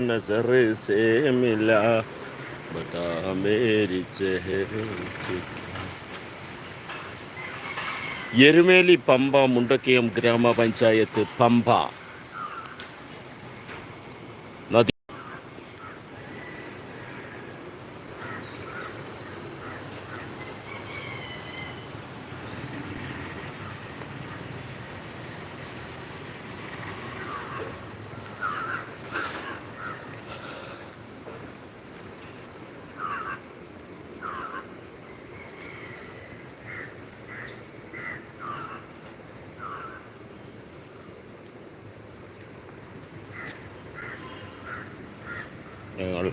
नजर से मिला बता मेरी चेहरे की എരുമേലി പമ്പ മുണ്ടക്കയം ഗ്രാമപഞ്ചായത്ത് പമ്പ ഞങ്ങൾ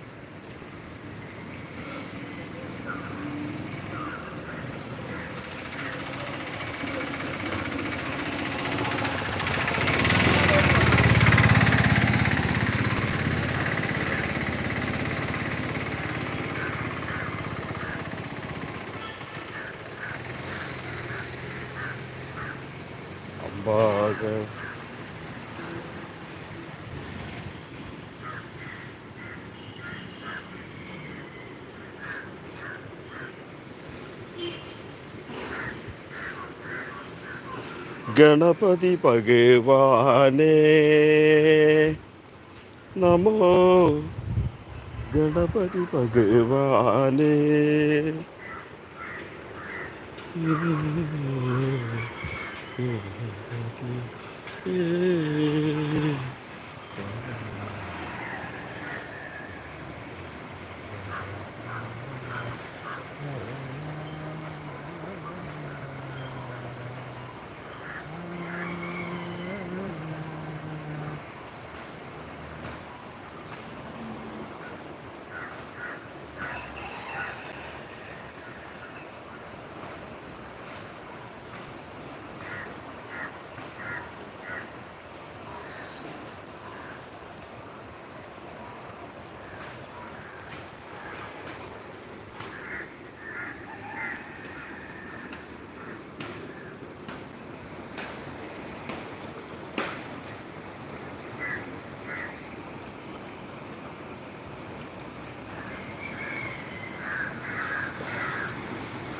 അമ്പാകെ ഗണപതി ഭഗവാനേ. നമോ ഗണപതി ഭഗവാനേ.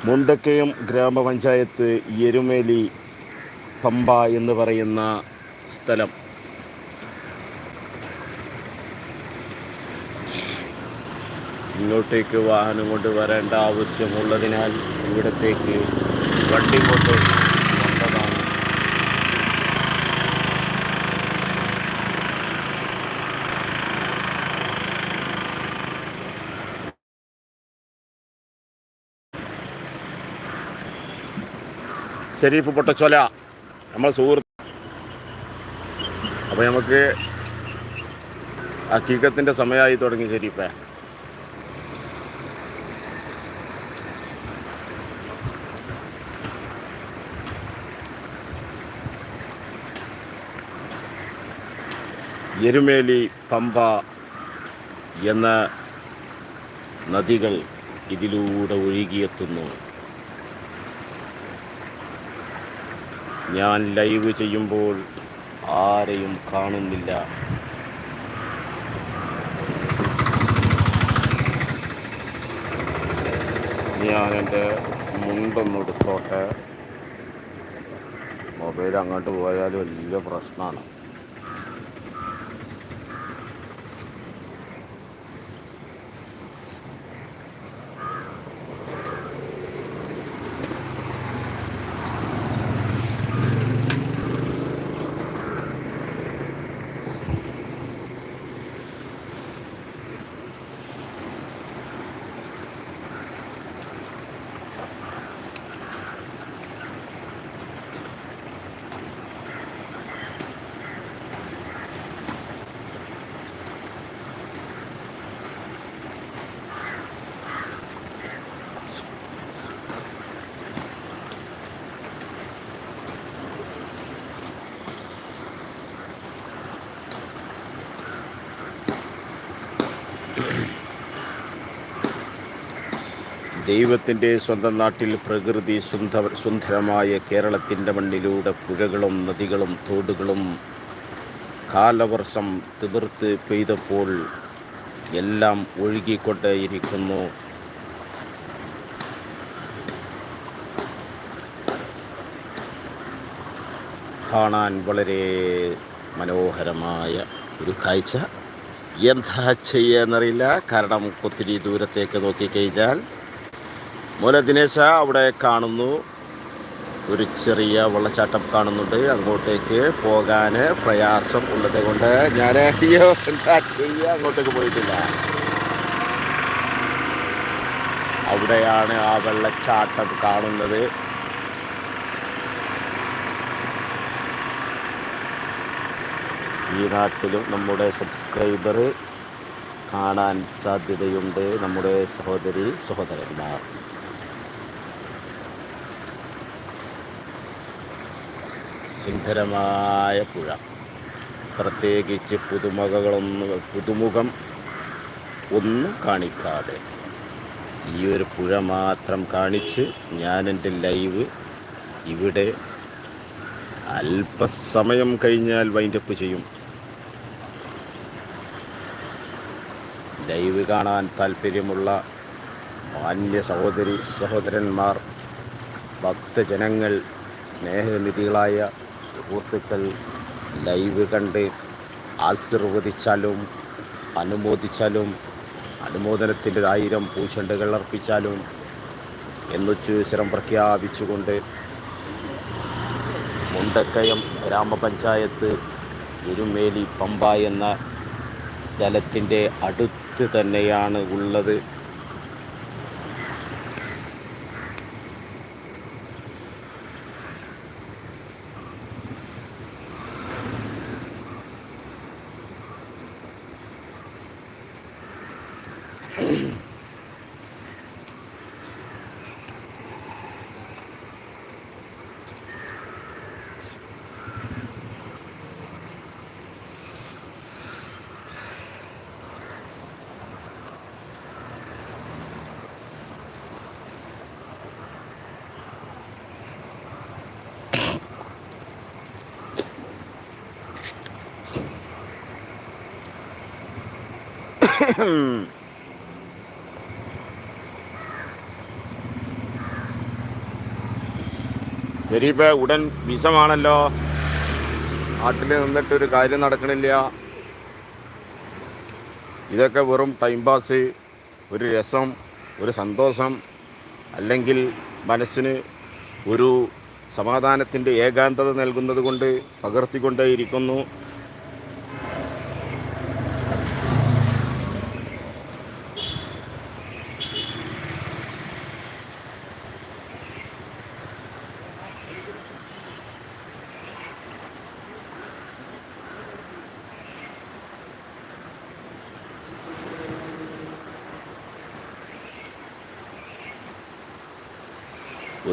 മുണ്ടക്കയം ഗ്രാമപഞ്ചായത്ത് എരുമേലി പമ്പ എന്ന് പറയുന്ന സ്ഥലം. ഇങ്ങോട്ടേക്ക് വാഹനം കൊണ്ട് വരേണ്ട ആവശ്യമുള്ളതിനാൽ ഇവിടത്തേക്ക് വണ്ടി കൊണ്ട് ഷെരീഫ് പൊട്ടച്ചൊല. നമ്മൾ സുഹൃത്ത് അപ്പോൾ നമുക്ക് അക്കീക്കത്തിന്റെ സമയമായി തുടങ്ങി ഷെരീഫേ എരുമേലി പമ്പ എന്ന നദികൾ ഇതിലൂടെ ഒഴുകിയെത്തുന്നു. ഞാൻ ലൈവ് ചെയ്യുമ്പോൾ ആരെയും കാണുന്നില്ല. ഞാൻ എന്റെ മുണ്ടൊന്നെടുത്തോട്ടെ. മൊബൈൽ അങ്ങോട്ട് പോയാലും വലിയ പ്രശ്നമാണ്. ദൈവത്തിന്റെ സ്വന്തം നാട്ടിൽ പ്രകൃതി സുന്ദ സുന്ദരമായ കേരളത്തിന്റെ മണ്ണിലൂടെ പുഴകളും നദികളും തോടുകളും കാലവർഷം തിമിർത്ത് പെയ്തപ്പോൾ എല്ലാം ഒഴുകിക്കൊണ്ടേയിരിക്കുന്നു. കാണാൻ വളരെ മനോഹരമായ ഒരു കാഴ്ച. എന്താ ചെയ്യുകയെന്നറിയില്ല കാരണം ഒത്തിരി ദൂരത്തേക്ക് നോക്കിക്കഴിഞ്ഞാൽ മോനെ ദിനേശ അവിടെ കാണുന്നു. ഒരു ചെറിയ വെള്ളച്ചാട്ടം കാണുന്നുണ്ട്. അങ്ങോട്ടേക്ക് പോകാൻ പ്രയാസം ഉള്ളത് കൊണ്ട് ഞാൻ അയ്യോ എന്താ ചെയ്യുക അങ്ങോട്ടേക്ക് പോയിട്ടില്ല. അവിടെയാണ് ആ വെള്ളച്ചാട്ടം കാണുന്നത്. ഈ നാട്ടിലും നമ്മുടെ സബ്സ്ക്രൈബർ കാണാൻ സാധ്യതയുണ്ട്. നമ്മുടെ സഹോദരി സഹോദരന്മാർ. സുന്ദരമായ പുഴ. പ്രത്യേകിച്ച് പുതുമകളൊന്നും പുതുമുഖം ഒന്നും കാണിക്കാതെ. ഈ ഒരു പുഴ മാത്രം കാണിച്ച് ഞാൻ എന്റെ ലൈവ് ഇവിടെ അല്പസമയം കഴിഞ്ഞാൽ വൈൻഡപ്പ് ചെയ്യും. ലൈവ് കാണാൻ താല്പര്യമുള്ള മാന്യ സഹോദരി സഹോദരന്മാർ ഭക്തജനങ്ങൾ സ്നേഹനിധികളായ സുഹൃത്തുക്കൾ ലൈവ് കണ്ട് ആശീർവദിച്ചാലും അനുമോദിച്ചാലും അനുമോദനത്തിന്റെ ഒരു ആയിരം പൂച്ചെണ്ടുകൾ അർപ്പിച്ചാലും എന്നുച്ചൂസരം പ്രഖ്യാപിച്ചുകൊണ്ട് മുണ്ടക്കയം ഗ്രാമപഞ്ചായത്ത് എരുമേലി പമ്പ എന്ന സ്ഥലത്തിന്റെ അടുത്ത് തന്നെയാണ് ഉള്ളത്. Hmm. ശരിയിപ്പ ഉടൻ വിഷമാണല്ലോ. നാട്ടിൽ നിന്നിട്ടൊരു കാര്യം നടക്കണില്ല. ഇതൊക്കെ വെറും ടൈം പാസ് ഒരു രസം ഒരു സന്തോഷം അല്ലെങ്കിൽ മനസ്സിന് ഒരു സമാധാനത്തിന്റെ ഏകാന്തത നൽകുന്നത് കൊണ്ട് പകർത്തിക്കൊണ്ടേയിരിക്കുന്നു.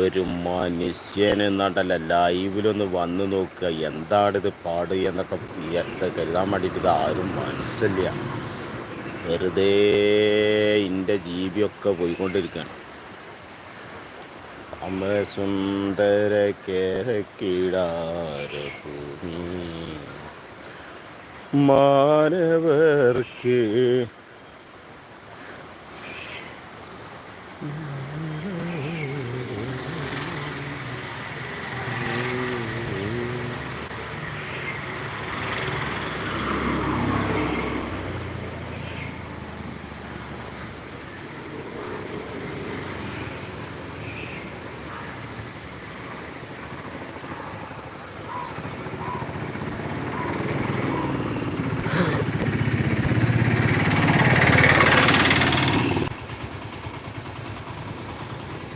ഒരു മനുഷ്യന് നടല്ല ലൈവിലൊന്ന് വന്ന് നോക്കുക. എന്താണിത് പാട് എന്നൊക്കെ കരുതാൻ വേണ്ടിയിട്ട് ഇത് ആരും മനസ്സില്ല. വെറുതെ എന്റെ ജീവിയൊക്കെ പോയിക്കൊണ്ടിരിക്കുകയാണ്. അമ്മ സുന്ദര കേരക്കീടാരഭൂമി മാനവർക്ക്